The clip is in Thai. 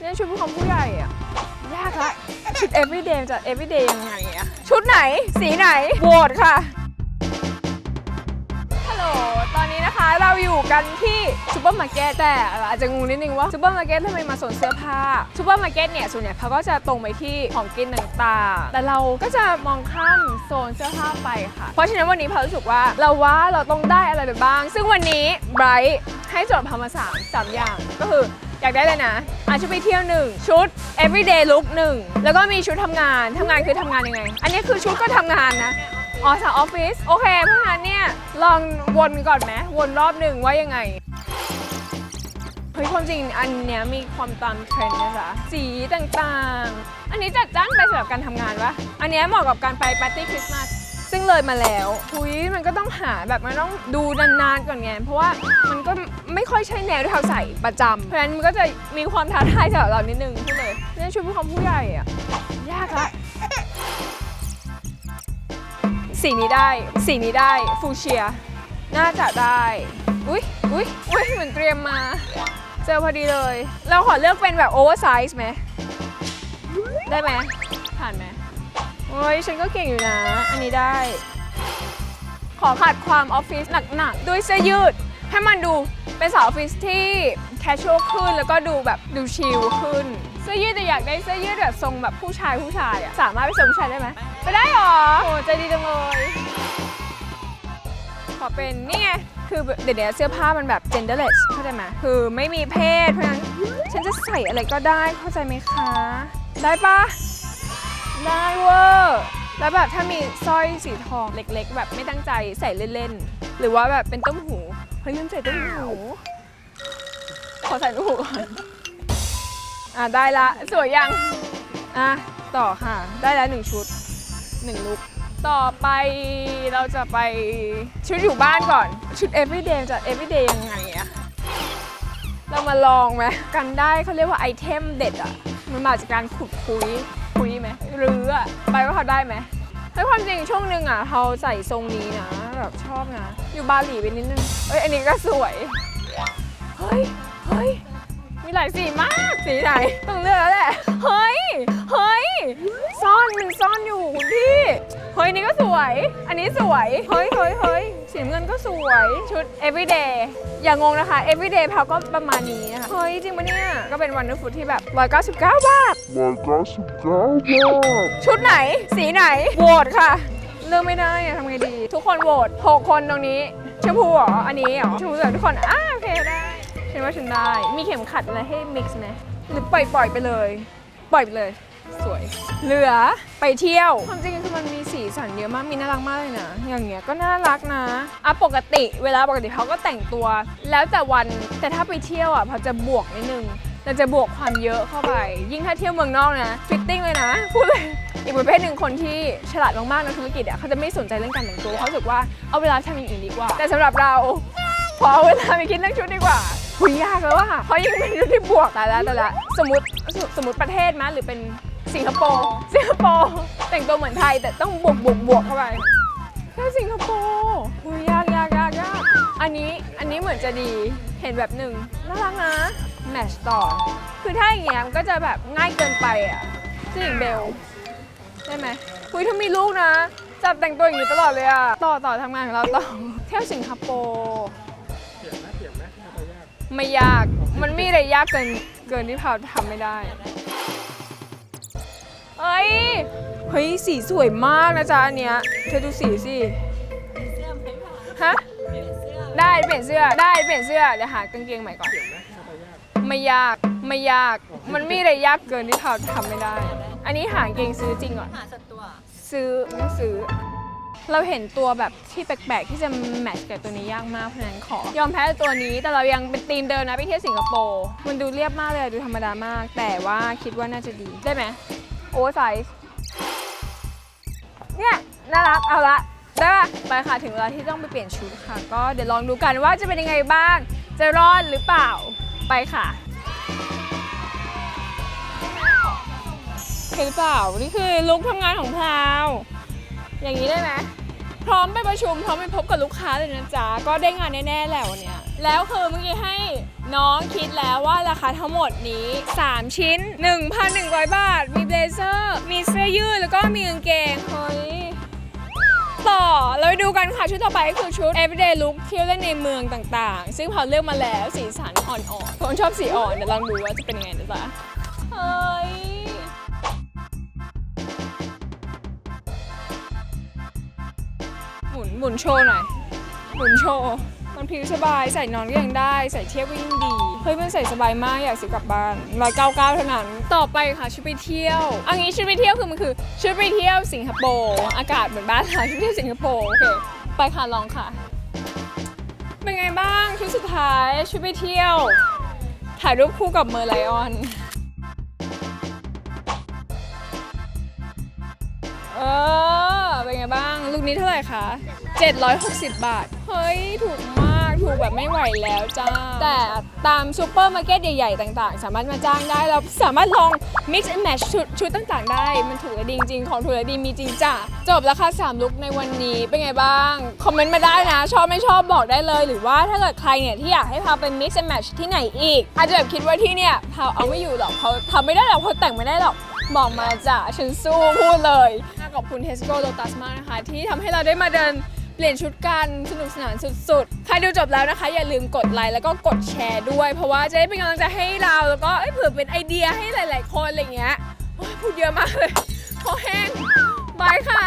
เนี่ยชุดผู้คำผู้ใหญ่อะยากละชุด everyday จะ everyday ยังไงอะชุดไหนสีไหนโหวตค่ะฮัลโหลตอนนี้นะคะเราอยู่กันที่ซูเปอร์มาร์เก็ตแต่อาจจะงงนิดนึงว่าซูเปอร์มาร์เก็ตทำไมมาสนเสื้อผ้าซูเปอร์มาร์เก็ตเนี่ยส่วนใหญ่เขาก็จะตรงไปที่ของกินต่างๆ แต่เราก็จะมองข้ามโซนเสื้อผ้าไปค่ะ เพราะฉะนั้นวันนี้พารู้สึกว่าเราว่าเราต้องได้อะไรไปบ้าง ซึ่งวันนี้ไบรท์ให้โจทย์พามาสามสามอย่างก็คือ อยากได้เลยนะอาจจะไปเที่ยวหนึ่งชุด everyday look หนึ่งแล้วก็มีชุดทำงานทำงานคือทำงานยังไง อันนี้คือชุดก็ทำงานนะอ๋อสาวออฟฟิศโอเคเพราะฉะนั้นเนี่ยลองวนก่อนไหมวนรอบหนึ่งว่ายังไงเฮ้ยความจริงอันเนี้ยมีความตามเทรนด์นะจ๊ะสีต่างๆ อันนี้จัดจ้านไปสำหรับการทำงานปะอันเนี้ยเหมาะกับการไปปาร์ตี้คริสต์มาส ซึ่งเลยมาแล้วทุยมันก็ต้องหาแบบมันต้องดูนานๆก่อนไงเพราะว่ามันก็ไม่ค่อยใช่แนวที่เขาใส่ประจำเพราะฉะนั้นมันก็จะมีความท้าทายสำหรับเรานิดนึงพูดเลยเนี่ยชุดผู้คำผู้ใหญ่อะยากละสีนี้ได้สีนี้ได้ฟูเชีย น่าจะได้อุ๊ยอุ๊ยอุ๊ยเหมือนเตรียมมา เจอพอดีเลย เราขอเลือกเป็นแบบโอเวอร์ไซส์ไหมได้ไหมผ่านไหม โอ้ยฉันก็เก่งอยู่นะ อันนี้ได้ ขอขัดความออฟฟิศหนักๆ ด้วยเสื้อยืด ให้มันดูเป็นสาวออฟฟิศที่แคชชวลขึ้นแล้วก็ดูแบบดูชิลขึ้น เสื้อยืดแต่อยากได้เสื้อยืดแบบทรงแบบผู้ชายผู้ชายอะสามารถไปทรงผู้ชายได้ไหมไปได้หรอโอ้ใจดีจังเลยขอเป็นนี่ไงคือเดี๋ยวนี้เสื้อผ้ามันแบบ genderless เข้าใจไหมคือไม่มีเพศเพราะฉะนั้นฉันจะใส่อะไรก็ได้เข้าใจไหมคะ ได้ปะ ได้เวอร์แล้วแบบถ้ามีสร้อยสีทองเล็ก ๆ แบบไม่ตั้งใจใส่เล่นๆ หรือว่าแบบเป็นต้มหูเฮ้ยลืมใส่ต้มหู ขอใส่ต้มหูก่อนอะได้ละสวยยัง อะต่อค่ะ ได้แล้วหนึ่งชุดหนึ่งลุกต่อไปเราจะไปชุดอยู่บ้านก่อน ชุด everyday จะ everyday ยังไงอะเรามาลองไหมกันได้เขาเรียกว่าไอเทมเด็ดอะมันมาจากการขุดคุย เขาได้ไหมให้ความจริงช่วงหนึ่งอะเขาใส่ทรงนี้นะแบบชอบนะ อยู่บาหลีไปนิดนึงเอ้ยอันนี้ก็สวย เฮ้ยเฮ้ยมีหลายสีมากสีไหนต้องเลือกแล้วแหละ เฮ้ยเฮ้ยซ่อนมันซ่อนอยู่คุณพี่ เฮ้ยนี่ก็สวย อันนี้สวย เฮ้ยเฮ้ยเฮ้ยสีน้ำเงินก็สวย ชุด everyday อย่างงนะคะ everyday เขาก็ประมาณนี้นะคะ เฮ้ยจริงปะเนี่ย ก็เป็นวันเดอร์ฟูดที่แบบ 199 บาท199 baath. ชุดไหน สีไหน โหวตค่ะ เลือกไม่ได้อะทำไงดี ทุกคนโหวต6คนตรงนี้ชมพูเหรอ อันนี้เหรอชมพูเหลือทุกคนอ่าโอเคได้ ฉันว่าฉันได้ มีเข็มขัดอะไรให้ mix ไหมหรือปล่อยปล่อยไปเลย ปล่อยไปเลย สวย เหลือไปเที่ยว ความจริงคือมันมีสีสันเยอะมาก มีน่ารักมากเลยนะ อย่างเงี้ยก็น่ารักนะ อะปกติเวลาปกติเขาก็แต่งตัว แล้วแต่วัน แต่ถ้าไปเที่ยวอะพอจะบวกนิดนึงแต่จะบวกความเยอะเข้าไป ยิ่งถ้าเที่ยวเมืองนอกนะฟิตติ้งเลยนะพูดเลยอีกประเภทหนึ่งคนที่ฉลาดมากๆในธุรกิจอะเขาจะไม่สนใจเรื่องการแต่งตัวเขาสึกว่าเอาเวลาทำอย่างอื่นดีกว่า แต่สำหรับเราพอเอาเวลาไปคิดเรื่องชุดดีกว่าหุยยากแล้วอะเพราะยิ่งเป็นชุดที่บวกแต่ละแต่ละสมมติสมมติประเทศมั้ยหรือเป็น สิงคโปร์สิงคโปร์แต่งตัวเหมือนไทยแต่ต้องบวกบวกบวกเข้าไปแค่สิงคโปร์หุยยากยากยากยากอันนี้อันนี้เหมือนจะดีเห็นแบบหนึ่งน่ารักนะแมทชต่อ คือถ้าอย่างเงี้ยมันก็จะแบบง่ายเกินไปอะจิงเบลได้ไหมคุยถ้ามีลูกนะจับแต่งตัวอย่างนี้ตลอดเลยอะต่อต่อทำงานของเราต่อเที่ยวสิงคโปร์เถียงไหมเถียงไหมน่ยากไม่ยาก มันไม่ได้ยากเกินเกินที่พาวทำไม่ได้ เฮ้ย เฮ้ย สีสวยมากนะจ๊ะอันเนี้ย เธอดูสีสิฮะ ได้เปลี่ยนเสื้อ ได้เปลี่ยนเสื้อ เดี๋ยวหากางเกงใหม่ก่อน ไม่ยาก ไม่ยาก มันไม่ได้ยากเกินที่พาทำไม่ได้ อันนี้หากางเกงซื้อจริงก่อนหาสัตว์ตัวซื้อไม่ซื้อ เราเห็นตัวแบบที่แปลกๆ ที่จะแมทช์กับตัวนี้ยากมากเพราะฉะนั้นขอ ยอมแพ้ตัวนี้แต่เรายังเป็นทีมเดิมนะไปเที่ยวสิงคโปร์ มันดูเรียบมากเลยดูธรรมดามาก แต่ว่าคิดว่าน่าจะดีได้ไหม โอเวอร์ไซส์เนี่ยน่ารักเอาละได้ป่ะไปค่ะถึงเวลาที่ต้องไปเปลี่ยนชุดค่ะ ก็เดี๋ยวลองดูกันว่าจะเป็นยังไงบ้าง จะรอดหรือเปล่าไปค่ะเห็นหรือเปล่านี่คือลุคทำงานของพราว อย่างนี้ได้ไหม พร้อมไปประชุมพร้อมไปพบกับลูกค้าเลยนะจ๊ะ ก็ได้งานแน่ๆแหละวันเนี้ยแล้วคือเมื่อกี้ให้น้องคิดแล้วว่าราคาทั้งหมดนี้ 3 ชิ้น 1,100 บาท มีเบลเซอร์ มีเสื้อยืดแล้วก็มีกางเกงเฮ้ยต่อเราไปดูกันค่ะ ชุดต่อไปก็คือชุด everyday look เที่ยวเล่นในเมืองต่างๆ ซึ่งพอเลือกมาแล้วสีสันอ่อนๆคนชอบสีอ่อนเดี๋ยวลองดูว่าจะเป็นยังไงนะจ๊ะเฮ้ย หมุนโชว์หน่อย หมุนโชว์มันพิ้วสบายใส่นอนก็ยังได้ ใส่เที่ยวก็ยิ่งดีเฮ้ยมันใส่สบายมากอยากซื้อกลับบ้านร้อยเก้าเก้าเท่านั้นต่อไปค่ะชุดไปเที่ยวอันนี้ชุดไปเที่ยวคือมันคือชุดไปเที่ยวสิงคโปร์อากาศเหมือนบ้านเราชุดไปเที่ยวสิงคโปร์โอเคไปค่ะลองค่ะ เป็นไงบ้างชุดสุดท้ายชุดไปเที่ยว ถ่ายรูปคู่กับเมอร์ไลออนเออ ไงบ้าง ลูกนี้เท่าไหร่คะ 760 บาท เฮ้ย ถูกมาก ถูกแบบไม่ไหวแล้วจ้า แต่ตามซูเปอร์มาร์เก็ตใหญ่ๆ ต่างๆ สามารถมาจ้างได้แล้วสามารถลอง mix and match ชุดชุดต่างๆ ได้ มันถูกและดีจริงๆ ของถูกและดีมีจริงจ้ะ จบแล้วค่ะ3ลุกในวันนี้เป็นไงบ้าง คอมเมนต์มาได้นะ ชอบไม่ชอบบอกได้เลย หรือว่าถ้าเกิดใครเนี่ยที่อยากให้พาไป mix and match ที่ไหนอีก อาจจะแบบคิดว่าที่เนี่ยพาเอาไม่อยู่หรอกเขาทำไม่ได้หรอกเขาแต่งไม่ได้หรอกบอกมาจ้ะฉันสู้พูดเลย ขอบคุณ Tesco Lotus มากนะคะ ที่ทำให้เราได้มาเดินเปลี่ยนชุดกันสนุกสนานสุดๆ ใครดูจบแล้วนะคะ อย่าลืมกดไลค์แล้วก็กดแชร์ด้วย เพราะว่าจะได้เป็นกำลังใจให้เราแล้วก็เอ้ยเผื่อเป็นไอเดียให้หลาย ๆ คนอะไรเงี้ยโอ้ยพูดเยอะมากเลยคอแห้งบายค่ะ